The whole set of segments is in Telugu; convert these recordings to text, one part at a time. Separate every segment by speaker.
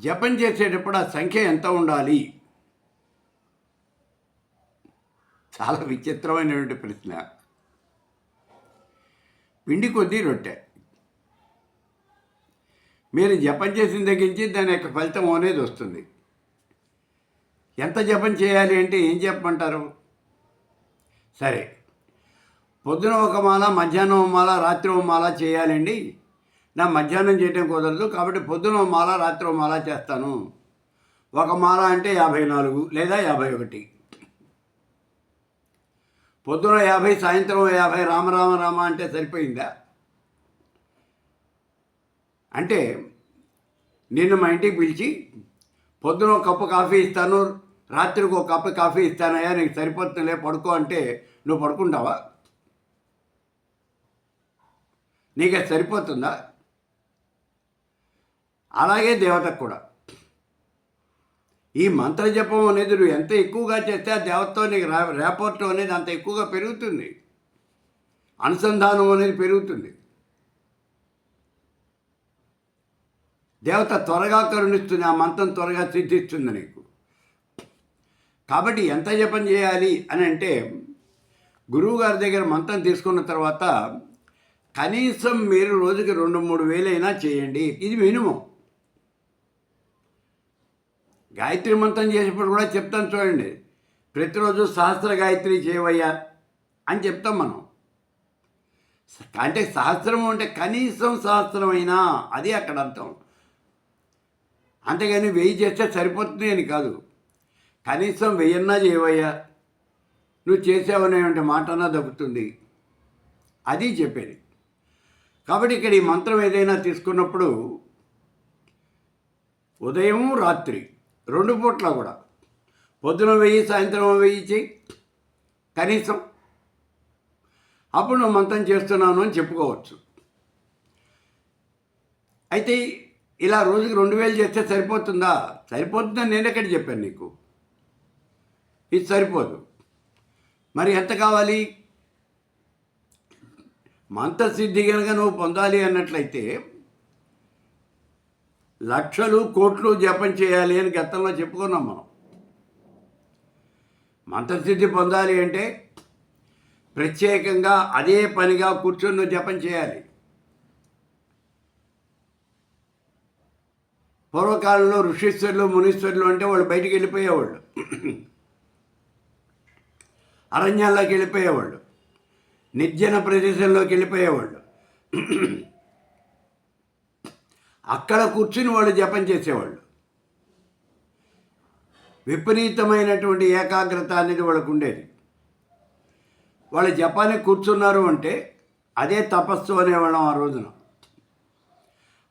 Speaker 1: జపం చేసేటప్పుడు ఆ సంఖ్య ఎంత ఉండాలి? చాలా విచిత్రమైనటువంటి ప్రశ్న. పిండి కొద్దీ రొట్టె. మీరు జపం చేసిన దగ్గర నుంచి దాని యొక్క ఫలితం అనేది వస్తుంది. ఎంత జపం చేయాలి అంటే ఏం చెప్పమంటారు? సరే. పొద్దున ఒక మాల మధ్యాహ్నం మాల రాత్రి ఒక మాల చేయాలండి. నా మధ్యాహ్నం చేయటం కుదరదు కాబట్టి పొద్దున మాల రాత్రి ఒక మాల చేస్తాను. ఒక మాల అంటే యాభై నాలుగు లేదా యాభై ఒకటి. పొద్దున యాభై సాయంత్రం యాభై రామరామ రామ అంటే సరిపోయిందా? అంటే నిన్ను మా ఇంటికి పిలిచి పొద్దున ఒక కప్పు కాఫీ ఇస్తాను రాత్రికి ఒక కప్పు కాఫీ ఇస్తానయ్యా నీకు సరిపోతుందిలే పడుకో అంటే నువ్వు పడుకుంటావా? నీకు అది సరిపోతుందా? అలాగే దేవతకు కూడా. ఈ మంత్ర జపం అనేది నువ్వు ఎంత ఎక్కువగా చేస్తే ఆ దేవతతో నీకు రా రేపోర్ట్ అనేది అంత ఎక్కువగా పెరుగుతుంది. అనుసంధానం అనేది పెరుగుతుంది. దేవత త్వరగా కరుణిస్తుంది ఆ మంత్రం త్వరగా సిద్ధిస్తుంది నీకు. కాబట్టి ఎంత జపం చేయాలి అని అంటే గురువు గారి దగ్గర మంత్రం తీసుకున్న తర్వాత కనీసం మీరు రోజుకి రెండు మూడు వేలైనా చేయండి. ఇది మినిమం. గాయత్రి మంత్రం చేసేప్పుడు కూడా చెప్తాను చూడండి. ప్రతిరోజు సహస్ర గాయత్రి చేయవయ్యా అని చెప్తాం మనం. అంటే సహస్రం అంటే కనీసం సహస్రమైనా అది అక్కడ అర్థం. అంతేగాని వెయ్యి చేస్తే సరిపోతుంది అని కాదు. కనీసం వెయ్యన్నా చేయవయ్యా. నువ్వు చేసావనేటువంటి మాటన్నా దక్కుతుంది. అది చెప్పేది. కాబట్టి ఇక్కడ ఈ మంత్రం ఏదైనా తీసుకున్నప్పుడు ఉదయం రాత్రి రెండు పూట్ల కూడా. పొద్దున వెయ్యి సాయంత్రం వెయ్యి చేయి కనీసం. అప్పుడు నువ్వు మంతం చేస్తున్నాను అని చెప్పుకోవచ్చు. అయితే ఇలా రోజుకి రెండు వేలు చేస్తే సరిపోతుందా? సరిపోతుందని నేను ఎక్కడ చెప్పాను నీకు? ఇది సరిపోదు. మరి ఎంత కావాలి? మంత్రసిద్ధి కనుక నువ్వు పొందాలి అన్నట్లయితే లక్షలు కోట్లు జపం చేయాలి అని గతంలో చెప్పుకున్నాం మనం. మంత్రసిద్ధి పొందాలి అంటే ప్రత్యేకంగా అదే పనిగా కూర్చొని జపం చేయాలి. పూర్వకాలంలో ఋషీశ్వరులు మునీశ్వరులు అంటే వాళ్ళు బయటికి వెళ్ళిపోయేవాళ్ళు. అరణ్యాల్లోకి వెళ్ళిపోయేవాళ్ళు. నిర్జన ప్రదేశంలోకి వెళ్ళిపోయేవాళ్ళు. అక్కడ కూర్చుని వాళ్ళు జపం చేసేవాళ్ళు. విపరీతమైనటువంటి ఏకాగ్రత అనేది వాళ్ళకు ఉండేది. వాళ్ళు జపానికి కూర్చున్నారు అంటే అదే తపస్సు అనేవాళ్ళం ఆ రోజున.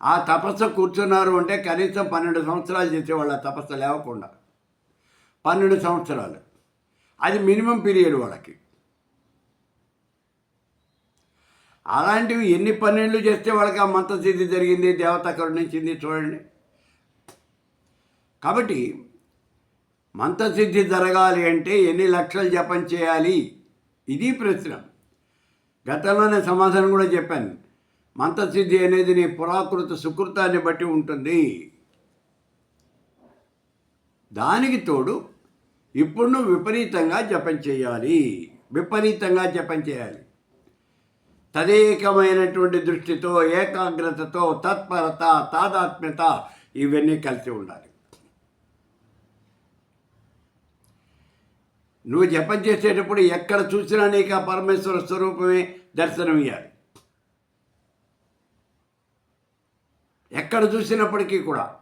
Speaker 1: ఆ తపస్సు కూర్చున్నారు అంటే కనీసం పన్నెండు సంవత్సరాలు చేసేవాళ్ళు ఆ తపస్సు లేవకుండా. పన్నెండు సంవత్సరాలు. అది మినిమం పీరియడ్ వాళ్ళకి. అలాంటివి ఎన్ని పన్నెండు చేస్తే వాళ్ళకి ఆ మంత్రసిద్ధి జరిగింది దేవత కరుణించింది చూడండి. కాబట్టి మంత్రసిద్ధి జరగాలి అంటే ఎన్ని లక్షలు జపం చేయాలి? ఇది ప్రశ్న. గతంలో నేను సమాధానం కూడా చెప్పాను. మంత్రసిద్ధి అనేది నీ పురాకృత సుకృతాన్ని బట్టి ఉంటుంది. దానికి తోడు ఇప్పుడు నువ్వు విపరీతంగా జపం చేయాలి. విపరీతంగా జపం చేయాలి. తదేకమైనటువంటి దృష్టితో ఏకాగ్రతతో తత్పరత తాదాత్మ్యత ఇవన్నీ కలిసి ఉండాలి. నువ్వు జపం చేసేటప్పుడు ఎక్కడ చూసినా నీకు ఆ పరమేశ్వర స్వరూపమే దర్శనం ఇవ్వాలి ఎక్కడ చూసినప్పటికీ కూడా.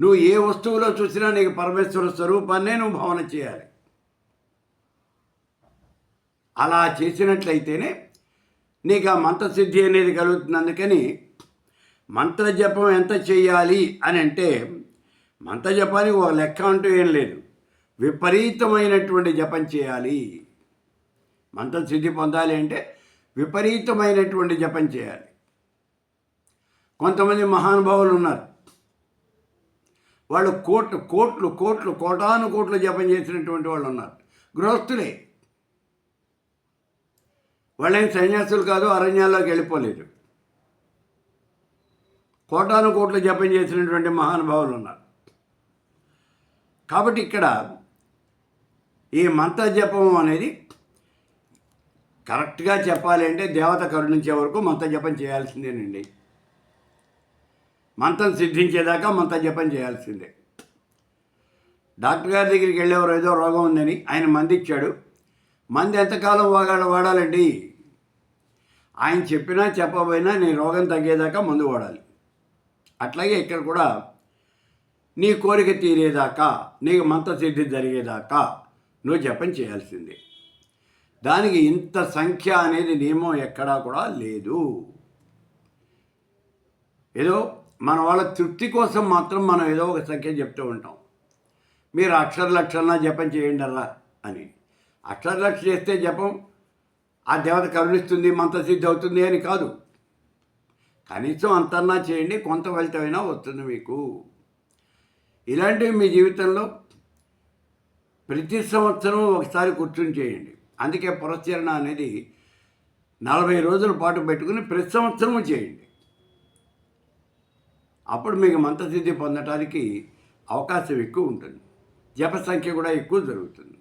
Speaker 1: నువ్వు ఏ వస్తువులో చూసినా నీకు పరమేశ్వర స్వరూపాన్నే నువ్వు భావన చేయాలి. అలా చేసినట్లయితేనే నీకు ఆ మంత్రసిద్ధి అనేది కలుగుతుంది అందుకని మంత్రజపం ఎంత చేయాలి అని అంటే మంత్రజపానికి ఒక లెక్క అంటూ ఏం లేదు. విపరీతమైనటువంటి జపం చేయాలి. మంత్రసిద్ధి పొందాలి అంటే విపరీతమైనటువంటి జపం చేయాలి. కొంతమంది మహానుభావులు ఉన్నారు. వాళ్ళు కోట్లు కోట్లు కోట్లు కోటాను కోట్లు జపం చేసినటువంటి వాళ్ళు ఉన్నారు. గృహస్థులే. వాళ్ళేం సన్యాసులు కాదు అరణ్యాల్లోకి వెళ్ళిపోలేదు. కోటాను కోట్లు జపం చేసినటువంటి మహానుభావులు ఉన్నారు. కాబట్టి ఇక్కడ ఈ మంత్ర జపం అనేది కరెక్ట్గా చెప్పాలి అంటే దేవత కరుణించే వరకు మంత్ర జపం చేయాల్సిందేనండి. మంత్రం సిద్ధించేదాకా మంత్ర జపం చేయాల్సిందే. డాక్టర్ గారి దగ్గరికి వెళ్ళేవారు ఏదో రోగం ఉందని ఆయన మంది ఇచ్చాడు మంది ఎంతకాలం వాడాల వాడాలండి? ఆయన చెప్పినా చెప్పబోయినా నీ రోగం తగ్గేదాకా మందు వాడాలి. అట్లాగే ఇక్కడ కూడా నీ కోరిక తీరేదాకా నీకు మంత్రసిద్ధి జరిగేదాకా నువ్వు జపం చేయాల్సిందే. దానికి ఇంత సంఖ్య అనేది నియమం ఎక్కడా కూడా లేదు. ఏదో మన వాళ్ళ తృప్తి కోసం మాత్రం మనం ఏదో ఒక సంఖ్య చెప్తూ ఉంటాం. మీరు అక్షర జపం చేయండి అలా అని అక్షరలక్ష చేస్తే జపం ఆ దేవత కరుణిస్తుంది మంత్రసిద్ధి అవుతుంది అని కాదు. కనీసం అంతన్నా చేయండి కొంత ఫలితమైనా వస్తుంది మీకు. ఇలాంటివి మీ జీవితంలో ప్రతి సంవత్సరం ఒకసారి కూర్చుని చేయండి. అందుకే పురస్చరణ అనేది నలభై రోజుల పాటు పెట్టుకుని ప్రతి సంవత్సరము చేయండి. అప్పుడు మీకు మంత్రసిద్ధి పొందటానికి అవకాశం ఎక్కువ ఉంటుంది. జప సంఖ్య కూడా ఎక్కువ జరుగుతుంది.